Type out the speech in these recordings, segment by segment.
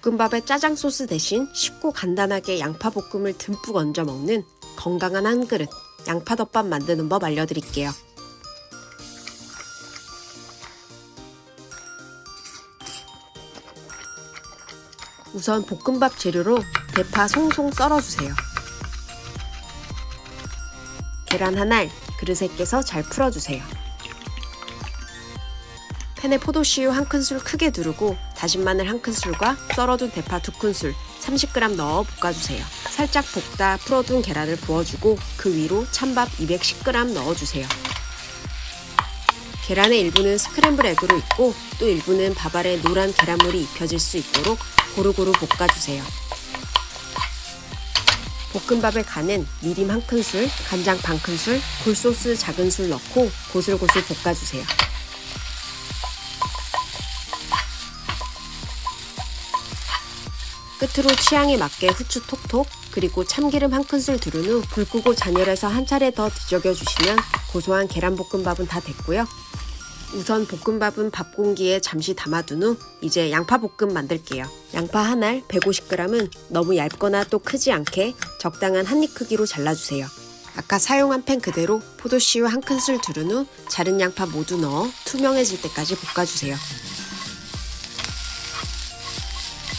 볶음밥에 짜장 소스 대신 쉽고 간단하게 양파 볶음을 듬뿍 얹어 먹는 건강한 한 그릇 양파덮밥 만드는 법 알려드릴게요. 우선 볶음밥 재료로 대파 송송 썰어주세요. 계란 한 알 그릇에 깨서 잘 풀어주세요. 팬에 포도씨유 한 큰술 크게 두르고 다진 마늘 한 큰술과 썰어둔 대파 두 큰술 30g 넣어 볶아주세요. 살짝 볶다 풀어둔 계란을 부어주고 그 위로 찬밥 210g 넣어주세요. 계란의 일부는 스크램블 에그로 있고 또 일부는 밥알에 노란 계란물이 입혀질 수 있도록 고루고루 볶아주세요. 볶음밥에 간은 미림 한 큰술, 간장 반 큰술, 굴소스 작은 술 넣고 고슬고슬 볶아주세요. 끝으로 취향에 맞게 후추 톡톡 그리고 참기름 한 큰술 두른 후 불 끄고 잔열해서 한 차례 더 뒤적여 주시면 고소한 계란볶음밥은 다 됐고요. 우선 볶음밥은 밥 공기에 잠시 담아둔 후 이제 양파 볶음 만들게요. 양파 한 알 150g은 너무 얇거나 또 크지 않게 적당한 한 입 크기로 잘라주세요. 아까 사용한 팬 그대로 포도씨유 한 큰술 두른 후 자른 양파 모두 넣어 투명해질 때까지 볶아주세요.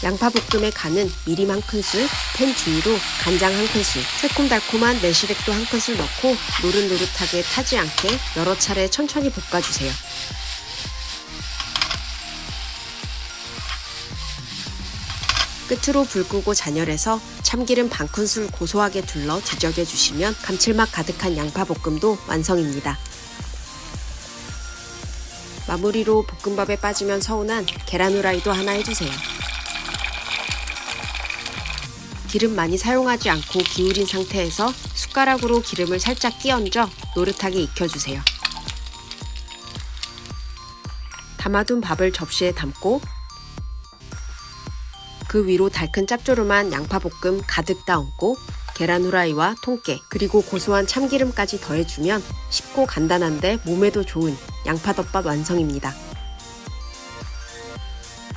양파 볶음에 간은 미림 한 큰술, 팬 주위로 간장 한 큰술, 새콤달콤한 매실액도 한 큰술 넣고 노릇노릇하게 타지 않게 여러 차례 천천히 볶아주세요. 끝으로 불 끄고 잔열해서 참기름 반 큰술 고소하게 둘러 뒤적여 주시면 감칠맛 가득한 양파 볶음도 완성입니다. 마무리로 볶음밥에 빠지면 서운한 계란 후라이도 하나 해주세요. 기름 많이 사용하지 않고 기울인 상태에서 숟가락으로 기름을 살짝 끼얹어 노릇하게 익혀주세요. 담아둔 밥을 접시에 담고 그 위로 달큰 짭조름한 양파볶음 가득 따얹고 계란 후라이와 통깨 그리고 고소한 참기름까지 더해주면 쉽고 간단한데 몸에도 좋은 양파덮밥 완성입니다.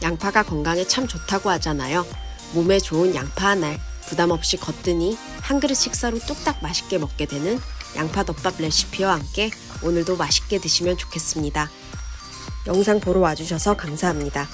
양파가 건강에 참 좋다고 하잖아요. 몸에 좋은 양파 한 알 부담 없이 걷더니 한 그릇 식사로 뚝딱 맛있게 먹게 되는 양파덮밥 레시피와 함께 오늘도 맛있게 드시면 좋겠습니다. 영상 보러 와주셔서 감사합니다.